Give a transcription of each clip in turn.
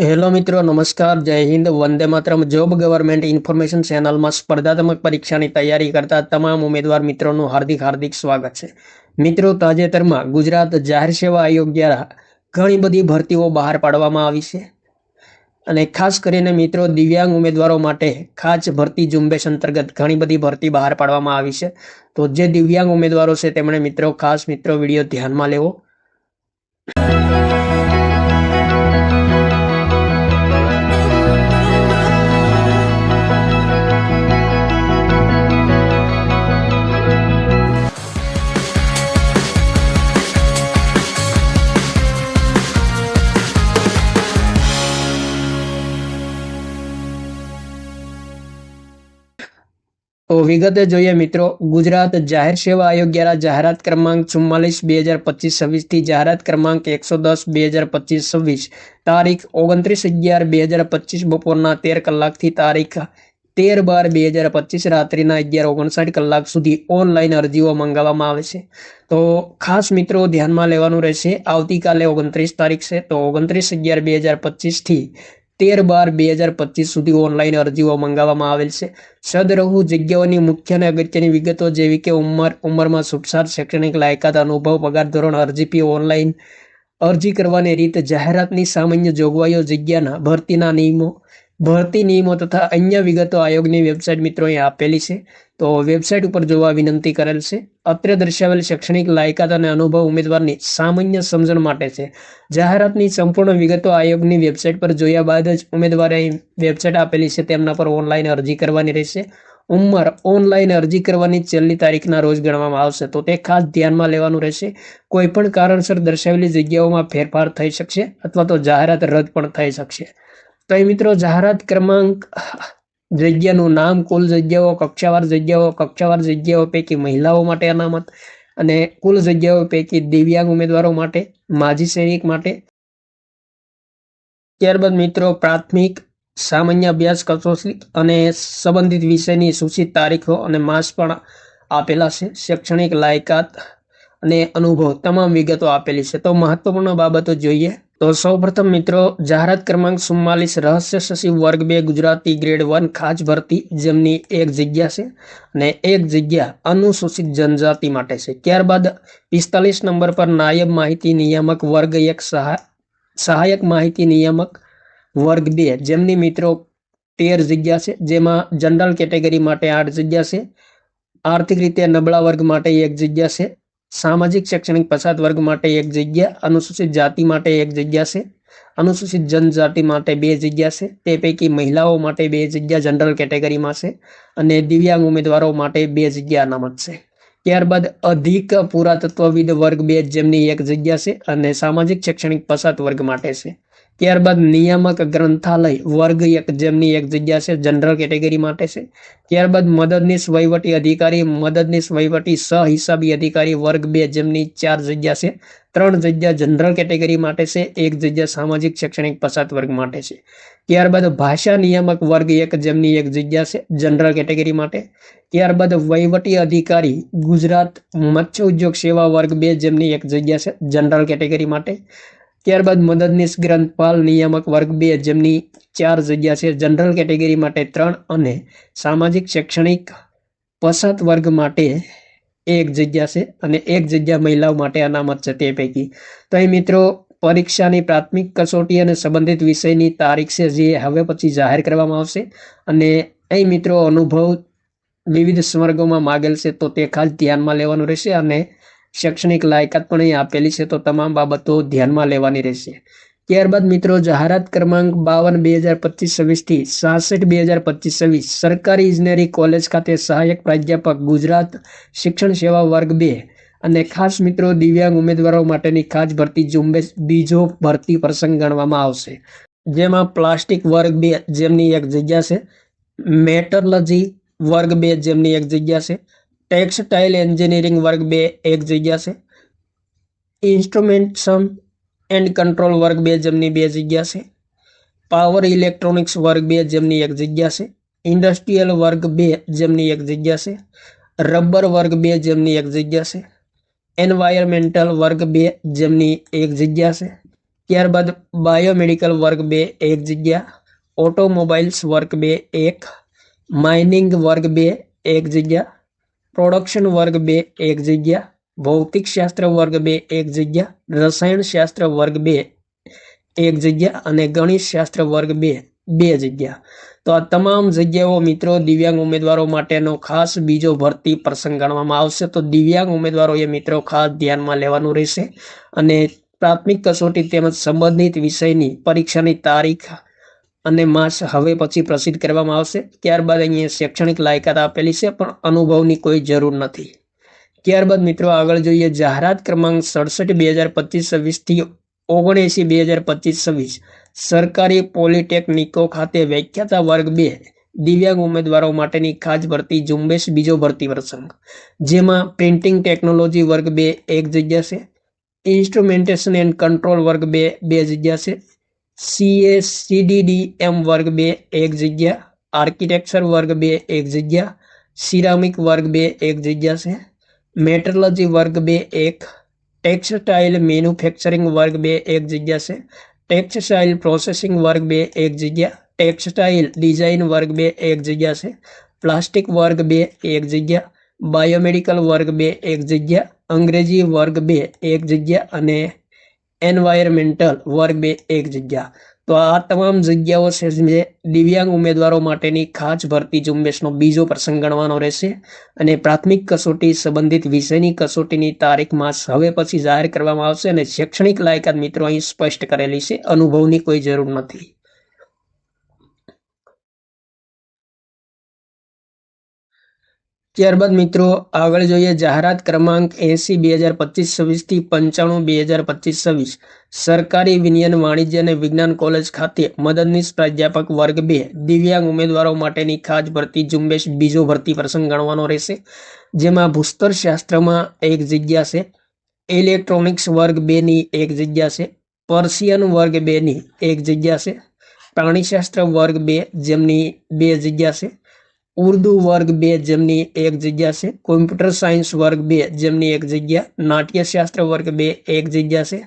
Hello મિત્રો, નમસ્કાર. જય હિન્દ. વંદે માતરમ. જોબ ગવર્મેન્ટ ઇન્ફોર્મેશન ચેનલમાં સ્પર્ધાત્મક પરીક્ષાની તૈયારી કરતા તમામ ઉમેદવાર મિત્રોનું હાર્દિક હાર્દિક સ્વાગત છે. મિત્રો, તાજેતરમાં ગુજરાત જાહેર સેવા આયોગ દ્વારા ઘણી બધી ભરતીઓ બહાર પાડવામાં આવી છે. અને ખાસ કરીને મિત્રો, દિવ્યાંગ ઉમેદવારો માટે ખાસ ભરતી ઝુંબેશ અંતર્ગત ઘણી બધી ભરતી બહાર પાડવામાં આવી છે. તો જે દિવ્યાંગ ઉમેદવારો છે, તેમણે મિત્રો, ખાસ મિત્રો, વીડિયો ધ્યાનમાં લેવો. વિગતે જોઈએ મિત્રો, ગુજરાત જાહેર સેવા આયોગ જાહેરાત ક્રમાંક ચુમ્માલીસ, બે હજાર પચીસ છવ્વીસથી જાહેરાત ક્રમાંક એકસો દસ, બે હજાર પચીસ, છવ્વીસ. તારીખ ઓગણત્રીસ અગિયાર, બે હજાર પચીસ બપોરના તેર કલાકથી તારીખ તેર બાર, બે હજાર પચીસ રાત્રિના અગિયાર ઓગણસાઠ કલાક સુધી ઓનલાઈન અરજીઓ મંગાવવામાં આવે છે. તો ખાસ મિત્રો ધ્યાનમાં લેવાનું રહેશે, આવતીકાલે ઓગણત્રીસ તારીખ છે, તો ઓગણત્રીસ અગિયાર, બે હજાર પચીસથી તેર બાર બે હજાર પચીસ સુધી ઓનલાઈન અરજીઓ મંગાવવામાં આવેલ છે. સદરહુ જગ્યાઓની મુખ્ય અને અગત્યની વિગતો જેવી કે ઉંમર, ઉંમરમાં છૂટછાટ, શૈક્ષણિક લાયકાત, અનુભવ, પગાર ધોરણ, અરજી પી ઓનલાઈન અરજી કરવાની રીત, જાહેરાતની સામાન્ય જોગવાઈઓ, જગ્યાના ભરતીના નિયમો, ભરતી નિયમો તથા અન્ય વિગતો આયોગની વેબસાઇટ મિત્રોએ આપેલી છે. તો વેબસાઇટ ઉપર જોવા વિનંતી કરેલ છે. અત્રે દર્શાવેલ શૈક્ષણિક લાયકાત અને અનુભવ ઉમેદવારની સામાન્ય સમજણ માટે છે. જાહેરાતની સંપૂર્ણ વિગતો આયોગની વેબસાઇટ પર જોયા બાદ જ ઉમેદવારે વેબસાઇટ આપેલી છે. તેમના પર ઓનલાઈન અરજી કરવાની રહેશે. ઉંમર ઓનલાઈન અરજી કરવાની છેલ્લી તારીખના રોજ ગણવામાં આવશે. તો તે ખાસ ધ્યાનમાં લેવાનું રહેશે. કોઈપણ કારણસર દર્શાવેલી જગ્યાઓમાં ફેરફાર થઈ શકશે અથવા તો જાહેરાત રદ પણ થઈ શકશે. તો એ મિત્રો, જાહેરાત ક્રમાંક જગ્યાનું નામ, કુલ જગ્યાઓ, કક્ષાવાર જગ્યાઓ કક્ષાવાર જગ્યાઓ પૈકી મહિલાઓ માટે અનામત અને કુલ જગ્યાઓ પૈકી દિવ્યાંગ ઉમેદવારો માટે, માજી સૈનિક માટે. ત્યારબાદ મિત્રો, પ્રાથમિક સામાન્ય અભ્યાસ કસોટી અને સંબંધિત વિષયની સૂચિત તારીખો અને માસ પણ આપેલા છે. શૈક્ષણિક લાયકાત અને અનુભવ, તમામ વિગતો આપેલી છે. તો મહત્વપૂર્ણ બાબતો જોઈએ. તો સૌપ્રથમ મિત્રો, જાહેરાત ક્રમાંક ચુમ્માલીસ, રહસ્ય સચિવ વર્ગ બે, ગુજરાતી ગ્રેડ વન ખાસ ભરતી, જેમની એક જગ્યા છે અને એક જગ્યા અનુસૂચિત જનજાતિ માટે છે. ત્યારબાદ પિસ્તાલીસ નંબર પર નાયબ માહિતી નિયામક વર્ગ એક, સહાય, સહાયક માહિતી નિયામક વર્ગ બે, જેમની મિત્રો તેર જગ્યા છે, જેમાં જનરલ કેટેગરી માટે આઠ જગ્યા છે, આર્થિક રીતે નબળા વર્ગ માટે એક જગ્યા છે સામાજિક શૈક્ષણિક પછાત વર્ગ માટે એક જગ્યા, અનુસૂચિત જાતિ માટે એક જગ્યા છે. અનુસૂચિત જનજાતિ માટે બે જગ્યા છે. તે પૈકી મહિલાઓ માટે બે જગ્યા જનરલ કેટેગરીમાં છે અને દિવ્યાંગ ઉમેદવારો માટે બે જગ્યા અનામત છે. ત્યારબાદ અધિક પુરાતત્વવિદ વર્ગ બે જેમની એક જગ્યા છે અને સામાજિક શૈક્ષણિક પછાત વર્ગ માટે છે. ત્યારબાદ નિયામક ગ્રંથાલય, વર્ગ એક જેમની એક જગ્યા છે જનરલ કેટેગરી માટે છે. ત્યારબાદ મદદનીશ વહીવટી અધિકારી, મદદનીશ વહીવટી સહિસાબી અધિકારી, વર્ગ બે જેમની ચાર જગ્યા છે, ત્રણ જગ્યા જનરલ કેટેગરી માટે છે, એક જગ્યા સામાજિક શૈક્ષણિક પછાત વર્ગ માટે છે. ત્યારબાદ ભાષા નિયામક વર્ગ એક જેમની એક જગ્યા છે જનરલ કેટેગરી માટે. ત્યારબાદ વહીવટી અધિકારી, ગુજરાત મત્સ્ય ઉદ્યોગ સેવા વર્ગ બે જેમની એક જગ્યા છે જનરલ કેટેગરી માટે. ત્યારબાદ મદદનીશ ગ્રંથપાલ નિયામક વર્ગ બે, જેમની ચાર જગ્યા છે જનરલ કેટેગરી માટે ત્રણ અને સામાજિક શૈક્ષણિક પસાત વર્ગ માટે એક જગ્યા છે અને એક જગ્યા મહિલાઓ માટે અનામત છે તે પૈકી. તો એ મિત્રો, પરીક્ષાની પ્રાથમિક કસોટી અને સંબંધિત વિષયની તારીખ છે જે હવે પછી જાહેર કરવામાં આવશે. અને અહીં મિત્રો, અનુભવ વિવિધ સ્વર્ગોમાં માગેલ છે તો તે ખાસ ધ્યાનમાં લેવાનું રહેશે અને શૈક્ષણિક લાયકાત પણ અહીં આપેલી છે, તો તમામ બાબતો ધ્યાનમાં લેવાની રહેશે. ત્યારબાદ મિત્રો, જાહેરાત ક્રમાંક બાવન બે હજાર પચીસ છવ્વીસથી સાસઠ બે હજાર પચીસ છવ્વીસ, સરકારી ઇજનેરી કોલેજ ખાતે સહાયક પ્રાધ્યાપક, ગુજરાત શિક્ષણ સેવા વર્ગ બે. અને ખાસ મિત્રો, દિવ્યાંગ ઉમેદવારો માટેની ખાસ ભરતી ઝુંબેશ બીજો ભરતી પ્રસંગ ગણવામાં આવશે. જેમાં પ્લાસ્ટિક વર્ગ બે જેમની એક જગ્યા છે, મેટરલજી વર્ગ બે જેમની એક જગ્યા છે ટેક્સટાઇલ એન્જિનિયરિંગ વર્ગ બે એક જગ્યા છે. ઇન્સ્ટ્રુમેન્ટેશન એન્ડ કંટ્રોલ વર્ગ બે જેમની બે જગ્યા છે. પાવર ઇલેક્ટ્રોનિક્સ વર્ગ બે જેમની એક જગ્યા છે. ઇન્ડસ્ટ્રીયલ વર્ગ બે જેમની એક જગ્યા છે. રબર વર્ગ બે જેમની એક જગ્યા છે. એન્વાયરમેન્ટલ વર્ગ બે જેમની એક જગ્યા છે. ત્યારબાદ બાયોમેડિકલ વર્ગ બે એક જગ્યા. ઓટોમોબાઈલ્સ વર્ગ બે એક. માઇનિંગ વર્ગ બે એક જગ્યા. પ્રોડક્શન વર્ગ બે, એક જગ્યા. ભૌતિક શાસ્ત્ર વર્ગ બે, એક જગ્યા. રસાયણ શાસ્ત્ર વર્ગ બે, એક જગ્યા. અને ગણિત શાસ્ત્ર વર્ગ બે બે જગ્યા. તો આ તમામ જગ્યાઓ મિત્રો દિવ્યાંગ ઉમેદવારો માટેનો ખાસ બીજો ભરતી પ્રસંગ ગણવામાં આવશે. તો દિવ્યાંગ ઉમેદવારોએ મિત્રો ખાસ ધ્યાનમાં લેવાનું રહેશે. અને પ્રાથમિક કસોટી તેમજ સંબંધિત વિષયની પરીક્ષાની તારીખ અને માસ હવે પછી પ્રસિદ્ધ કરવામાં આવશે. ત્યારબાદ અહીંયા શૈક્ષણિક લાયકાત આપેલી છે, પણ અનુભવની કોઈ જરૂર નથી. ત્યારબાદ મિત્રો આગળ જોઈએ, જાહેરાત ક્રમાંક સડસઠ બે હજાર પચીસ છવ્વીસથી ઓગણએંસી બે હજાર પચીસ, છવ્વીસ. સરકારી પોલિટેકનિકો ખાતે વ્યાખ્યાતા વર્ગ બે, દિવ્યાંગ ઉમેદવારો માટેની ખાસ ભરતી ઝુંબેશ બીજો ભરતી પ્રસંગ. જેમાં પ્રિન્ટિંગ ટેકનોલોજી વર્ગ બે એક જગ્યા છે, ઇન્સ્ટ્રુમેન્ટેશન એન્ડ કંટ્રોલ વર્ગ બે બે જગ્યા છે સીએ સીડીડી એમ વર્ગ બે એક જગ્યા આર્કિટેક્ચર વર્ગ બે એક જગ્યા સિરામિક વર્ગ બે એક જગ્યા છે મેટરોલોજી વર્ગ બે એક ટેક્સટાઇલ મેન્યુફેક્ચરિંગ વર્ગ બે એક જગ્યા છે ટેક્સટાઇલ પ્રોસેસિંગ વર્ગ બે એક જગ્યા ટેક્સટાઇલ ડિઝાઇન વર્ગ બે એક જગ્યા છે પ્લાસ્ટિક વર્ગ બે એક જગ્યા બાયોમેડિકલ વર્ગ બે એક જગ્યા અંગ્રેજી વર્ગ બે એક જગ્યા અને એન્વાયરમેન્ટલ વર્ગ બે એક જગ્યા. તો આ તમામ જગ્યાઓ છે જે દિવ્યાંગ ઉમેદવારો માટેની ખાસ ભરતી ઝુંબેશનો બીજો પ્રસંગ ગણવાનો રહેશે. અને પ્રાથમિક કસોટી સંબંધિત વિષયની કસોટીની તારીખ માસ હવે પછી જાહેર કરવામાં આવશે અને શૈક્ષણિક લાયકાત મિત્રો અહીં સ્પષ્ટ કરેલી છે. અનુભવની કોઈ જરૂર નથી. ત્યારબાદ મિત્રો, આગળ જોઈએ જાહેરાત ક્રમાંક એસી બે હજાર પચીસ છવ્વીસથી પંચાણું બે હજાર પચીસ છવ્વીસ. સરકારી વિનયન વાણિજ્ય અને વિજ્ઞાન કોલેજ ખાતે મદદનીશ પ્રાધ્યાપક વર્ગ બે દિવ્યાંગ ઉમેદવારો માટેની ખાસ ભરતી ઝુંબેશ બીજો ભરતી પ્રસંગ ગણવાનો રહેશે, જેમાં ભૂસ્તર શાસ્ત્રમાં એક જગ્યા છે, ઇલેક્ટ્રોનિક્સ વર્ગ બેની એક જગ્યા છે, પર્શિયન વર્ગ બેની એક જગ્યા છે, પ્રાણીશાસ્ત્ર વર્ગ બે જેમની બે જગ્યા છે ઉર્દુ વર્ગ બે જેમની એક જગ્યા છે. કોમ્પ્યુટર સાયન્સ વર્ગ બે જેમની એક જગ્યા. નાટ્યશાસ્ત્ર વર્ગ બે એક જગ્યા છે.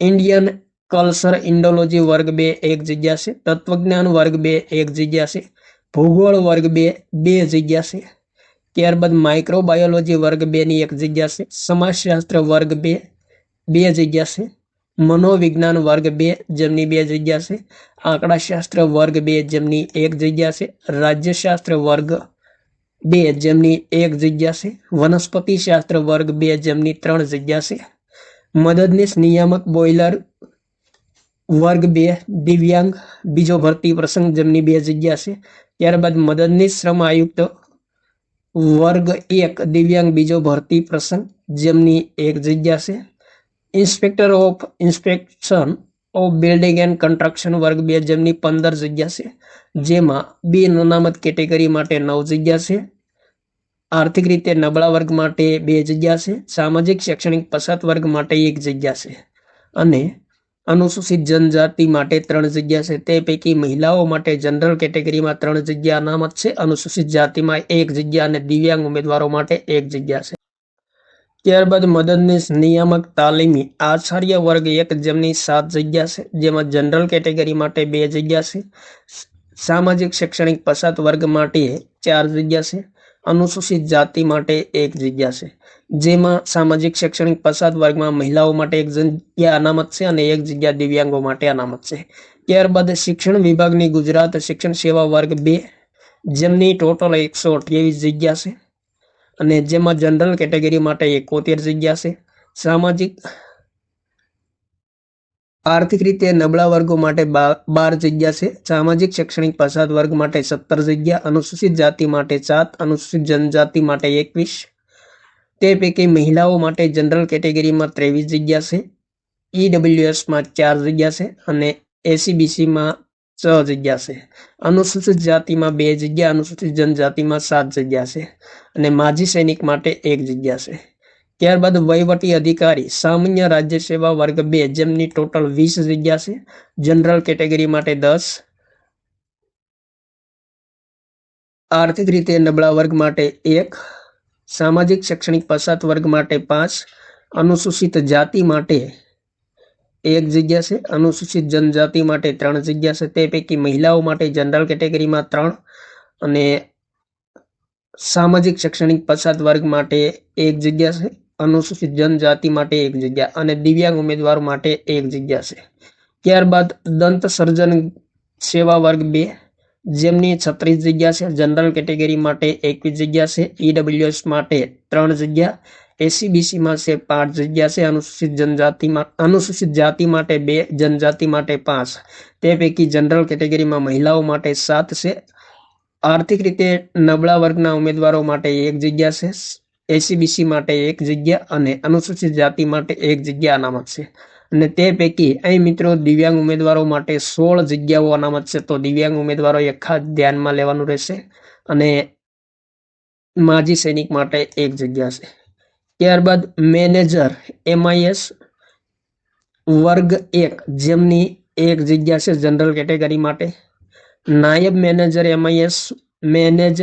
ઇન્ડિયન કલ્ચર ઇન્ડોલોજી વર્ગ બે એક જગ્યા છે. તત્વજ્ઞાન વર્ગ બે એક જગ્યા છે. ભૂગોળ વર્ગ બે બે જગ્યા છે. ત્યારબાદ માઇક્રોબાયોલોજી વર્ગ બેની એક જગ્યા છે. સમાજશાસ્ત્ર વર્ગ બે બે જગ્યા છે. મનોવિજ્ઞાન વર્ગ બે જેમની બે જગ્યા છે આંકડાશાસ્ત્ર વર્ગ બે જેમની એક જગ્યા છે રાજ્યશાસ્ત્ર વર્ગ બે જેમની એક જગ્યા છે વનસ્પતિ શાસ્ત્ર વર્ગ બે જેમની ત્રણ જગ્યા છે મદદનીશ નિયામક બોઇલર વર્ગ બે દિવ્યાંગ બીજો ભરતી પ્રસંગ જેમની બે જગ્યા છે ત્યારબાદ મદદનીશ શ્રમ આયુક્ત વર્ગ એક દિવ્યાંગ બીજો ભરતી પ્રસંગ જેમની એક જગ્યા છે inspector of inspection of building and construction વર્ગ બે જેમની પંદર જગ્યા છે, જેમાં બે અનામત કેટેગરી માટે નવ જગ્યા છે, આર્થિક રીતે નબળા વર્ગ માટે બે જગ્યા છે, સામાજિક શૈક્ષણિક પછાત વર્ગ માટે એક જગ્યા છે અને અનુસૂચિત જનજાતિ માટે ત્રણ જગ્યા છે. તે પૈકી મહિલાઓ માટે જનરલ કેટેગરીમાં ત્રણ જગ્યા અનામત છે, અનુસૂચિત જાતિમાં એક જગ્યા અને દિવ્યાંગ ઉમેદવારો માટે એક જગ્યા છે. ત્યારબાદ મદદનીશ નિયામક તાલીમી આચાર્ય વર્ગ એક જેમની સાત જગ્યા છે, જેમાં જનરલ કેટેગરી માટે બે જગ્યા છે, સામાજિક શૈક્ષણિક પછાત વર્ગ માટે ચાર જગ્યા છે, અનુસૂચિત જાતિ માટે એક જગ્યા છે, જેમાં સામાજિક શૈક્ષણિક પછાત વર્ગમાં મહિલાઓ માટે એક જગ્યા અનામત છે અને એક જગ્યા દિવ્યાંગો માટે અનામત છે. ત્યારબાદ શિક્ષણ વિભાગની ગુજરાત શિક્ષણ સેવા વર્ગ બે, જેમની ટોટલ એકસો અઠ્યાવીસ જગ્યા છે. અને જેમાં જનરલ કેટેગરી માટે એકોતેર જગ્યા છે. સામાજિક, આર્થિક રીતે નબળા વર્ગો માટે બાર જગ્યા છે. સામાજિક, શૈક્ષણિક પછાત વર્ગ માટે સત્તર જગ્યા. અનુસૂચિત જાતિ માટે સાત, અનુસૂચિત જનજાતિ માટે એકવીસ. તે પૈકી મહિલાઓ માટે જનરલ કેટેગરીમાં ત્રેવીસ જગ્યા છે. ઈડબ્લ્યુએસમાં ચાર જગ્યા છે અને એસીબીસીમાં છ જગ્યા છે. અનુસૂચિત જાતિમાં બે જગ્યા, અનુસૂચિત જનજાતિમાં સાત જગ્યા છે અને માજી સૈનિક માટે એક જગ્યા છે. ત્યારબાદ વહીવટી અધિકારી, સામાન્ય રાજ્ય સેવા વર્ગ બે, જેમની ટોટલ વીસ જગ્યા છે. જનરલ કેટેગરી માટે દસ. આર્થિક રીતે નબળા વર્ગ માટે એક. સામાજિક શૈક્ષણિક પછાત વર્ગ માટે પાંચ. અનુસૂચિત જાતિ માટે એક જગ્યા છે. અનુસૂચિત જનજાતિ માટે ત્રણ જગ્યા છે. તે પૈકી મહિલાઓ માટે જનરલ કેટેગરીમાં ત્રણ અને સામાજિક શૈક્ષણિક પછાત વર્ગ માટે એક જગ્યા છે. અનુસૂચિત જનજાતિ માટે એક જગ્યા અને દિવ્યાંગ ઉમેદવાર માટે એક જગ્યા છે. ત્યારબાદ દંત સર્જન સેવા વર્ગ બે, જેમની છત્રીસ જગ્યા છે. જનરલ કેટેગરી માટે એકવીસ જગ્યા છે. ઈડબ્લ્યુએસ માટે ત્રણ જગ્યા એસીબીસીમાં છે પાંચ, જગ્યા છે અનુસૂચિત જનજાતિમાં, અનુસૂચિત જાતિ માટે બે, જનજાતિ માટે પાંચ. તે પૈકી જનરલ કેટેગરીમાં મહિલાઓ માટે સાત છે. આર્થિક રીતે નબળા વર્ગના ઉમેદવારો માટે એક જગ્યા છે. એસીબીસી માટે એક જગ્યા અને અનુસૂચિત જાતિ માટે એક જગ્યા અનામત છે. અને તે પૈકી, અહીં મિત્રો દિવ્યાંગ ઉમેદવારો માટે સોળ જગ્યાઓ અનામત છે. તો દિવ્યાંગ ઉમેદવારોએ ખાસ ધ્યાનમાં લેવાનું રહેશે. અને માજી સૈનિક માટે એક જગ્યા છે. ત્યારબાદ મેનેજર એમઆઈએસ વર્ગ એક, જેમની એક જગ્યા છે જનરલ કેટેગરી માટે. નાયબ manager MIS manage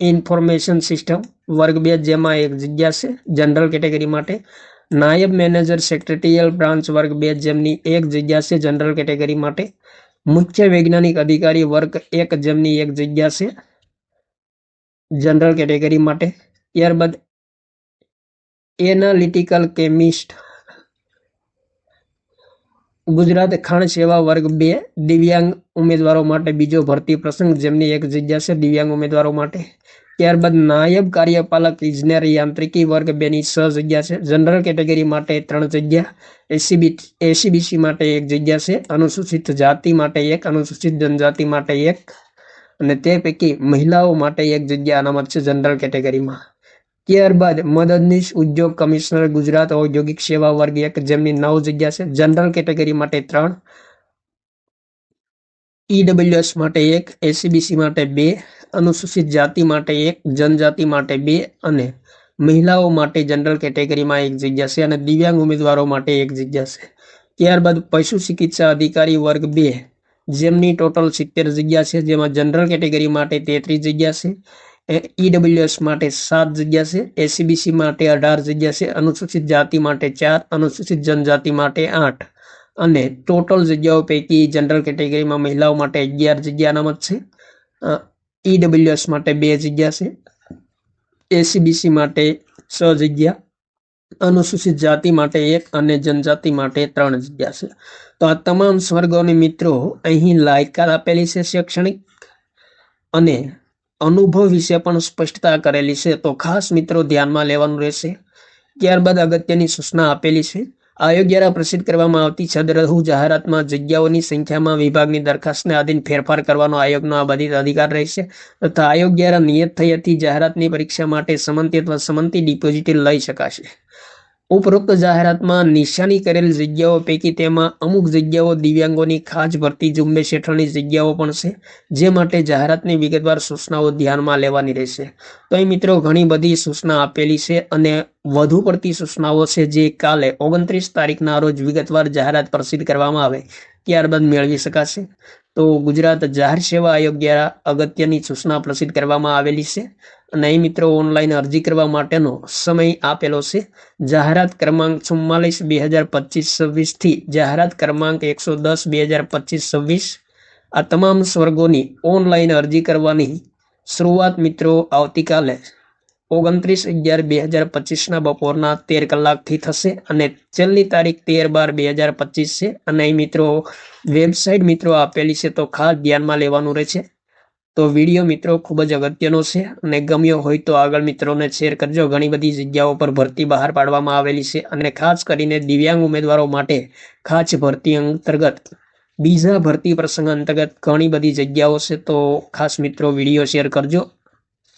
information system, વર્ગ બે, જેમાં એક જગ્યા છે જનરલ કેટેગરી માટે. નાયબ મેનેજર, સેક્રેટરીયલ બ્રાન્ચ, વર્ગ બે, જેમની એક જગ્યા છે જનરલ કેટેગરી માટે. મુખ્ય વૈજ્ઞાનિક અધિકારી, વર્ગ એક, જેમની એક જગ્યા છે જનરલ કેટેગરી માટે. ત્યારબાદ એનાલિટિકલ કેમિસ્ટ. ગુજરાત ખાણ સેવા વર્ગ બે, દિવ્યાંગ ઉમેદવારો માટે બીજો ભરતી પ્રસંગ, જેમની એક જગ્યા છે દિવ્યાંગ ઉમેદવારો માટે. ત્યારબાદ નાયબ કાર્યપાલક, ઇજનેર યાંત્રિકી વર્ગ બેની છ જગ્યા છે. જનરલ કેટેગરી માટે ત્રણ જગ્યા એસીબી એસીબીસી માટે એક જગ્યા છે, અનુસૂચિત જાતિ માટે એક, અનુસૂચિત જનજાતિ માટે એક, અને તે પૈકી મહિલાઓ માટે એક જગ્યા અનામત છે જનરલ કેટેગરીમાં. ત્યારબાદ મદદનીશ ઉદ્યોગ કમિશનર, ગુજરાત ઔદ્યોગિક સેવા વર્ગ એક, જેમની નવ જગ્યા છે. જનરલ કેટેગરી માટે ત્રણ ઈડબ્લ્યુએસ માટે એક એસીબીસી માટે બે, અનુસૂચિત જાતિ માટે એક, જનજાતિ માટે બે અને મહિલાઓ માટે જનરલ કેટેગરીમાં એક જગ્યા છે અને દિવ્યાંગ ઉમેદવારો માટે એક જગ્યા છે. ત્યારબાદ પશુ ચિકિત્સા અધિકારી વર્ગ બે, જેમની ટોટલ સિત્તેર જગ્યા છે. જેમાં જનરલ કેટેગરી માટે તેત્રીસ જગ્યા છે. ઈડબ્લ્યુએસ માટે સાત જગ્યા છે એસીબીસી માટે અઢાર જગ્યા છે, અનુસૂચિત જાતિ માટે ચાર, અનુસૂચિત જનજાતિ માટે આઠ. અને ટોટલ જગ્યાઓ પૈકી જનરલ કેટેગરીમાં મહિલાઓ માટે અગિયાર જગ્યા અનામત છે. ઈડબ્લ્યુએસ માટે બે જગ્યા છે એસીબીસી માટે છ જગ્યા, અનુસૂચિત જાતિ માટે એક અને જનજાતિ માટે ત્રણ જગ્યા છે. તો આ તમામ સ્વર્ગોની મિત્રો, અહીં લાયકાત આપેલી છે શૈક્ષણિક. અને અનુભવ વિશે પણ સ્પષ્ટતા કરેલી છે. તો ખાસ મિત્રો ધ્યાનમાં લેવાનું રહેશે. ત્યારબાદ અગત્યની સૂચના આપેલી છે. આયોગ દ્વારા પ્રસિદ્ધ કરવામાં આવતી છદરહુ જાહેરાતમાં જગ્યાઓની સંખ્યામાં વિભાગની દરખાસ્તને આધીન ફેરફાર કરવાનો આયોગનો આ બધી અધિકાર રહેશે તથા આયોગ દ્વારા નિયત થઈ હતી. જાહેરાતની પરીક્ષા માટે સમંતી અથવા સમંતી ડિપોઝિટ લઈ શકાશે. ઉપરોક્ત જાહેરાતમાં નિશાની કરેલ જગ્યાઓ પૈકી તેમાં અમુક જગ્યાઓ દિવ્યાંગોની ખાસ ભરતી ઝુંબેશ હેઠળની જગ્યાઓ પણ છે, જે માટે જાહેરાતની વિગતવાર સૂચનાઓ ધ્યાનમાં લેવાની રહેશે. તો અહીં મિત્રો ઘણી બધી સૂચના આપેલી છે અને વધુ પડતી સૂચનાઓ છે જે કાલે ઓગણત્રીસ તારીખના રોજ વિગતવાર જાહેરાત પ્રસિદ્ધ કરવામાં આવે. ત્યારબાદ મેળવી શકાશે. તો ગુજરાત જાહેર સેવા આયોગ દ્વારા અગત્યની સૂચના પ્રસિદ્ધ કરવામાં આવેલી છે. અને મિત્રો ઓનલાઈન અરજી કરવા માટેનો સમય આપેલો છે. જાહેરાત ક્રમાંક ચુમ્માલીસ, બે હજાર પચીસ છવ્વીસથી જાહેરાત ક્રમાંક એકસો દસ, બે હજાર પચીસ, છવ્વીસ. આ તમામ સ્વર્ગોની ઓનલાઈન અરજી કરવાની શરૂઆત મિત્રો આવતીકાલે ઓગણત્રીસ અગિયાર બે હજાર પચીસના બપોરના તેર કલાકથી થશે અને છેલ્લી તારીખ તેર બાર બે હજાર પચીસ છે. અને મિત્રો, વેબસાઇટ મિત્રો આપેલી છે તો ખાસ ધ્યાનમાં લેવાનું રહેશે તો વીડિયો મિત્રો ખૂબ જ અગત્યનો છે અને ગમ્યો હોય તો આગળ મિત્રોને શેર કરજો. ઘણી બધી જગ્યાઓ પર ભરતી બહાર પાડવામાં આવેલી છે અને ખાસ કરીને દિવ્યાંગ ઉમેદવારો માટે ખાસ ભરતી અંતર્ગત, બીજા ભરતી પ્રસંગ અંતર્ગત ઘણી બધી જગ્યાઓ છે તો ખાસ મિત્રો વીડિયો શેર કરજો.